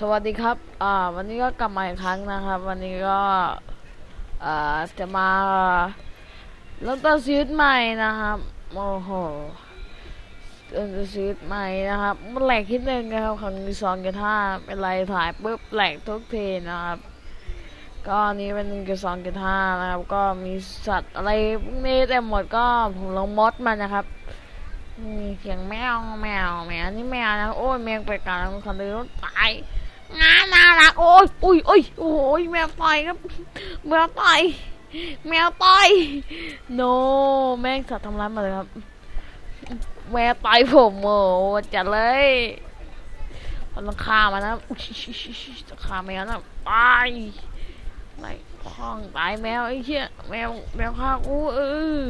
สวัสดีครับ อ่า วันนี้ก็กลับมาอีกครั้งนะครับ วันนี้ก็ อ่า จะมาเริ่มต้นชีวิตใหม่นะครับ โอ้โหเริ่มต้นชีวิตใหม่นะครับมันแหลกคิดหนึ่งนะครับครั้งที่สองกีตาร์เป็นไรถ่ายปุ๊บแหลกทุกทีนะครับ ก็อนนี้เป็นหนึ่งกับสองกีตาร์นะครับ ก็มีสัตว์อะไรพวกนี้แต่หมดก็ผมลงมดมันนะครับมีเสียงแมวแมวแมวนี่แมวนะโอ้ยแมวไปกลางคันเดินตาย งาน่ารักโอ้ยอุ้ยอุ้ยโอ้ยแมวต่อยครับแมวต่อยแมวต่อยโน แม่งสัตว์ทำร้ายมาเลยครับแมวต่อยผมโอ้จัดเลยมันต้องฆ่ามันนะอุ๊ยจะฆ่าแมวนะตายไม่ห้องตายแมวไอ้เหี้ยแมวแมวฆ่ากูเออ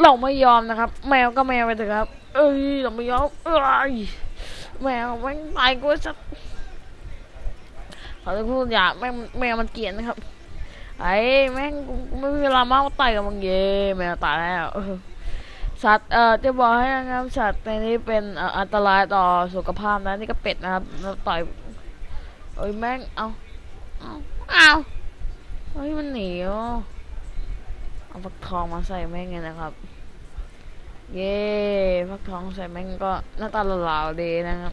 เราไม่ยอมนะครับ แมวก็แมวไปเถอะครับ เอ้ยเราไม่ยอมเอ้ยแมวแม่งตายกูสัก ขอจะพูดอย่าแม่งแมวมันเกลียดนะครับ ไอ้แม่งไม่มีเวลามากมาต่อยกับมึงเย่แมวตายแล้วสัตว์เอ่อจะบอกให้นะครับสัตว์ในนี้เป็นอ,อันตรายต่อสุขภาพนะนี่ก็เป็ดนะครับต่อยเอ้ยแม่งเอาเอาเอาเฮ้ยมันหนีอะเอาฟักทองมาใส่แม่งไงนะครับ เย้ฟักทองใส่แม่งก็หน้าตาหล่าๆดีนะครับ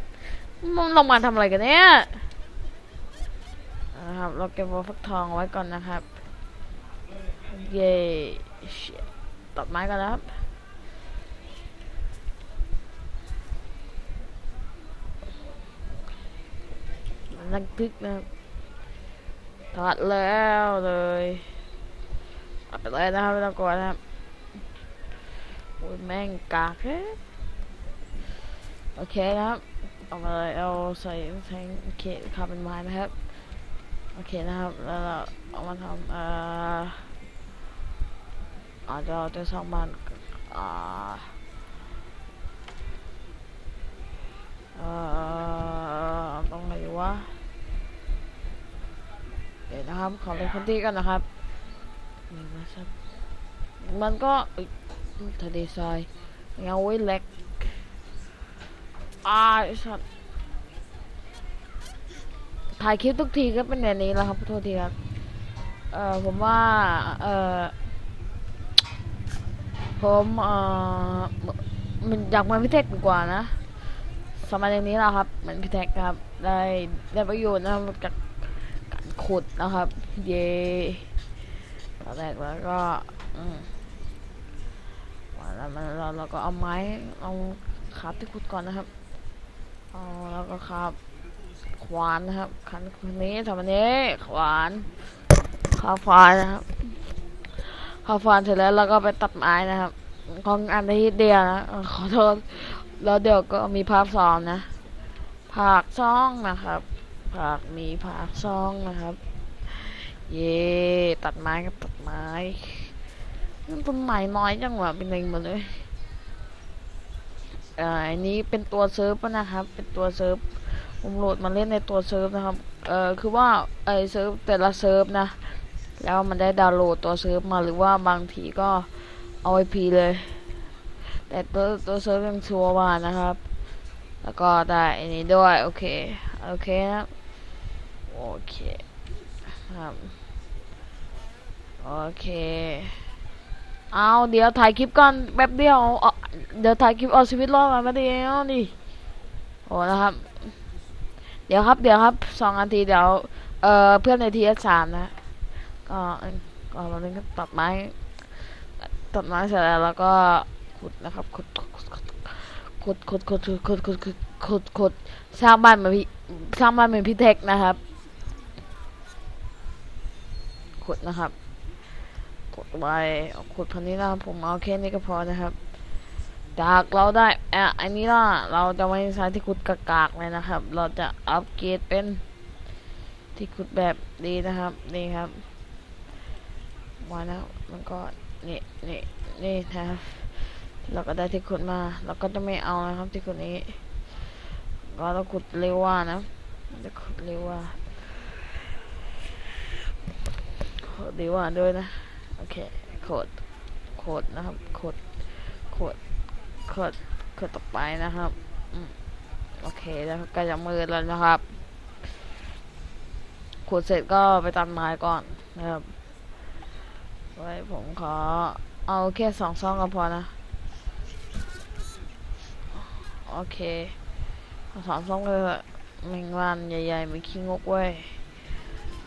มึงลงมาทำอะไรกันเนี่ย นะครับ เราเก็บวัวฟักทองไว้ก่อนนะครับ เย้ shit ตัดไม้กันนะครับนักทึกนะครับตัดแล้วเลยตัดไปเลยนะครับไม่ต้องกลัวนะครับโอ้ยแม่งกากเฮ้ยโอเคนะครับ เอามาเลยเอาใส่แทงโอเคคาเป็นไม้นะครับ อเคนะครับแล้วเราเอามาทำเอ่ออาจจะเราจะสร้างบ้านอ่าเอ่อตรงไหนวะเดี๋ยวนะครับขอเป็นคนที่กันนะครับนี่นะครับมันก็ทะเลทรายเงาไว้เล็กอ่าไอสัตว์ ถ่ายคลิปทุกทีก็เป็นแบบนี้แล้วครับขอโทษทีครับ เอ่อผมว่า เอ่อ ผมเอ่อมันอยากมาพิเทคดีกว่านะสมัยนี้แหละครับมือนพิเทคครับ ได้ได้ประโยชน์นะครับจากการขุดนะครับ เย่ตอนแรกแล้วก็อืมแล้วมันเราเราก็เอาไม้เอาขาบที่ขุดก่อนนะครับเอาแล้วก็ขาบ ขวานนะครับขันคนนี้ทำอันนี้ขวานข้าวฟานนะครับข้าวฟานเสร็จแล้วเราก็ไปตัดไม้นะครับของอันที่เดียวนะขอโทษแล้วเดี๋ยวก็มีภาพซอมนะภาคซองนะครับผักมีผักซองนะครับ เย่ตัดไม้กับตัดไม้ต้นไม้น้อยจังหวะเป็นหนึ่งหมดเลยอ่าอันนี้เป็นตัวเซิร์ฟนะครับ เป็นตัวเซิร์ฟ ผมโหลดมาเล่นในตัวเซิร์ฟนะครับ เอ่อ คือว่าไอเซิร์ฟแต่ละเซิร์ฟนะ แล้วมันได้ดาวน์โหลดตัวเซิร์ฟมาหรือว่าบางทีก็เอาไอพีเลย แต่ตัวตัวเซิร์ฟยังชัวร์ว่านะครับ แล้วก็ได้อันนี้ด้วยโอเค โอเคนะโอเคครับโอเค เอาเดี๋ยวถ่ายคลิปก่อนแป๊บเดียวเอาเดี๋ยวถ่ายคลิปเอาชีวิตรอดมาแป๊บเดียวนี่ โอ้นะครับ เดี๋ยวครับเดี๋ยวครับสองนาทีเดี๋ยวเอ่อเพื่อนในทีเอสสามนะก็ก็มาเล่นตัดไม้ตัดไม้เสร็จแล้วแล้วก็ขุดนะครับขุดขุดขุดขุดขุดขุดขุดขุดขุดสร้างบ้านเหมือนพี่สร้างบ้านเหมือนพี่เทคนะครับขุดนะครับขุดไว้ขุดพันนี้นะครับผมเอาแค่นี้ก็พอนะครับ จากเราได้อะอันนี้ล่ะเราจะไม่ใช้ที่ขุดกากๆเลยนะครับ เราจะอัปเกรดเป็นที่ขุดแบบดีนะครับนี่ครับมาแล้วมันก็นี่นี่นี่นะครับเราก็ได้ที่ขุดมา เราก็จะไม่เอานะครับที่ขุดนี้ ก็เราขุดเร็วว่านะจะขุดเร็วว่าขุดเร็วว่าด้วยนะโอเคขุดขุดนะครับขุดขุด ขุดขุดต่อไปนะครับโอเคแล้วก็จะมือแล้วนะครับขุดเสร็จก็ไปตัดไม้ก่อนนะครับ ไว้ผมขอ เอาแค่สองซองก็พอนะ โอเคสองซองเลยแมงวันใหญ่ๆมีขี้งกเว้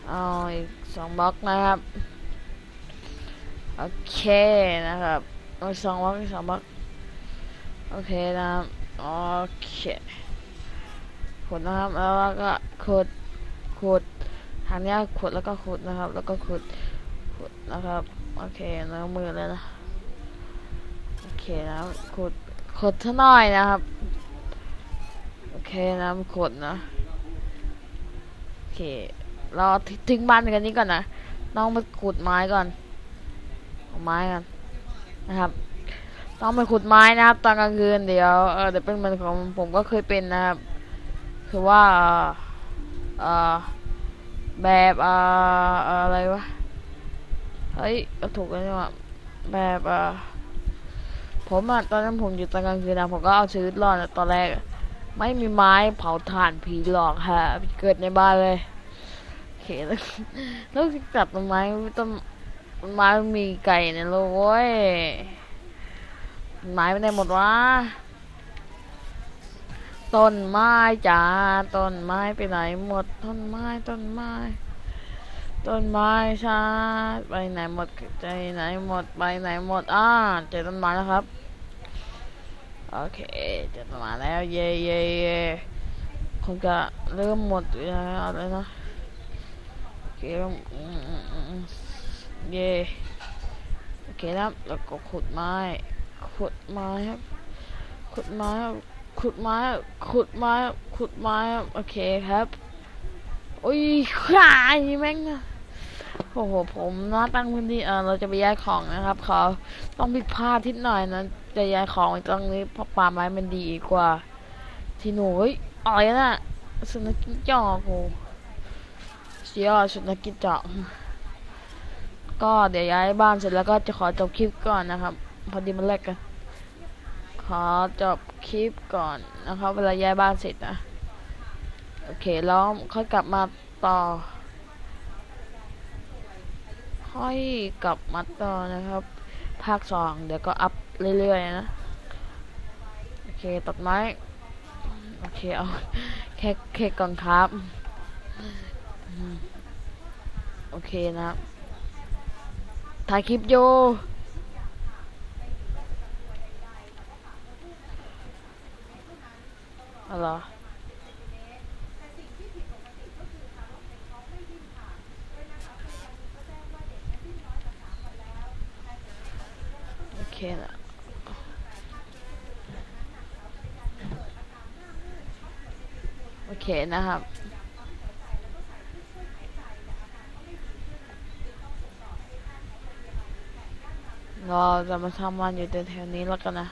เอาอีกสองบล็อกนะครับ โอเคนะครับเอาอีกสองบล็อกอีกสองบล็อก โอเคนะครับโอเคขุดนะครับแล้วก็ขุดขุดทางนี้ขุดแล้วก็ขุดนะครับ แล้วก็ขุดขุดนะครับโอเคแล้วมือเลยนะโอเคนะขุดขุดเท่าน้อยนะครับโอเคนะขุดนะโอเคเราทิ้งบ้านกันนี้ก่อนนะต้องไปขุดไม้ก่อนไม้กันนะครับ ต้องไปขุดไม้นะครับ ตอนกลางคืนเดี๋ยวเออเดี๋ยวเป็นเหมือนของผมก็เคยเป็นนะครับ คือว่าเออแบบเอออะไรวะเฮ้ยก็ถูกแล้วนี่หว่าแบบเออผมอะตอนนั้นผมอยู่ตอนกลางคืนนะผมก็เอาชีวิตรอดตอนแรกไม่มีไม้เผาถ่านผีหลอกฮะเกิดในบ้านเลยโอเคแล้วล้วจับต้นไม้ต้นไม้มีไก่เนี่ยลูกโว้ย ไม้ไปไหนหมดวะต้นไม้จ้าต้นไม้ไปไหนหมด ต้นไม้ต้นไม้ต้นไม้ชาไปไหนหมดใจไหนหมดไปไหนหมดอ่าเจอต้นไม้แล้วครับโอเคเจอต้นไม้แล้วเย่เย่เย่คงจะเริ่มหมดแล้วเลยนะโอเคเริ่มเย่โอเคนะครับแล้วก็ขุดไม้ ขุดไม้ครับ ขุดไม้ครับขุดไม้ครับขุดไม้ครับขุดไม้ครับโอเคครับโอ้ยขายแม่งโอ้โหผมนะตั้งพื้นที่เออเราจะไปย้ายของนะครับขอต้องผิดพลาดทิดหน่อยนะจะย้ายของตรงนี้เพราะป่าไม้มันดีกว่า ที่หนูเฮ้ยอะไรน่ะสุนัขกินจอกโอ้เสียสุนัขกินจอกก็เดี๋ยวย้ายบ้านเสร็จแล้วก็จะขอจบคลิปก่อนนะครับ พอดีมันเล็กกัน ขอจบคลิปก่อนนะครับ เวลาย้ายบ้านเสร็จนะ โอเค แล้วค่อยกลับมาต่อ ค่อยกลับมาต่อนะครับ ภาคสองเดี๋ยวก็อัพเรื่อยๆนะ โอเค ตัดไม้ โอเค เอา แค่แค่ก่อนครับ โอเคนะถ่ายคลิปอยู่อะไร เหรอโอเคนะโอเคนะครับเราจะมาทำมันอยู่แถวนี้แล้วกันนะ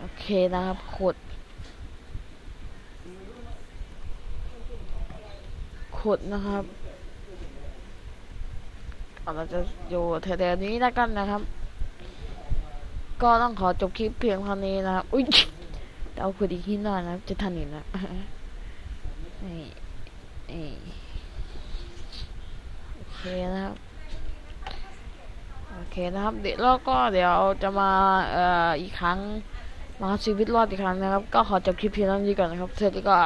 โอ เคนะครับขุด ขุดนะครับเราจะอยู่แถวๆนี้แล้วกันนะครับ ก็ต้องขอจบคลิปเพียงเท่านี้นะครับ อุ้ยเอาขุดอีกที่หน่อยนะจะทันอีกนะนี่นี่โอเคนะครับโอเคนะครับ เดี๋ยวเราก็เดี๋ยวจะมาเอ่ออีกครั้ง มาชีวิตรอดอีกครั้งนะครับ ก็ขอจบคลิปเพียงเท่านี้ก่อนนะครับเสร็จแล้วก็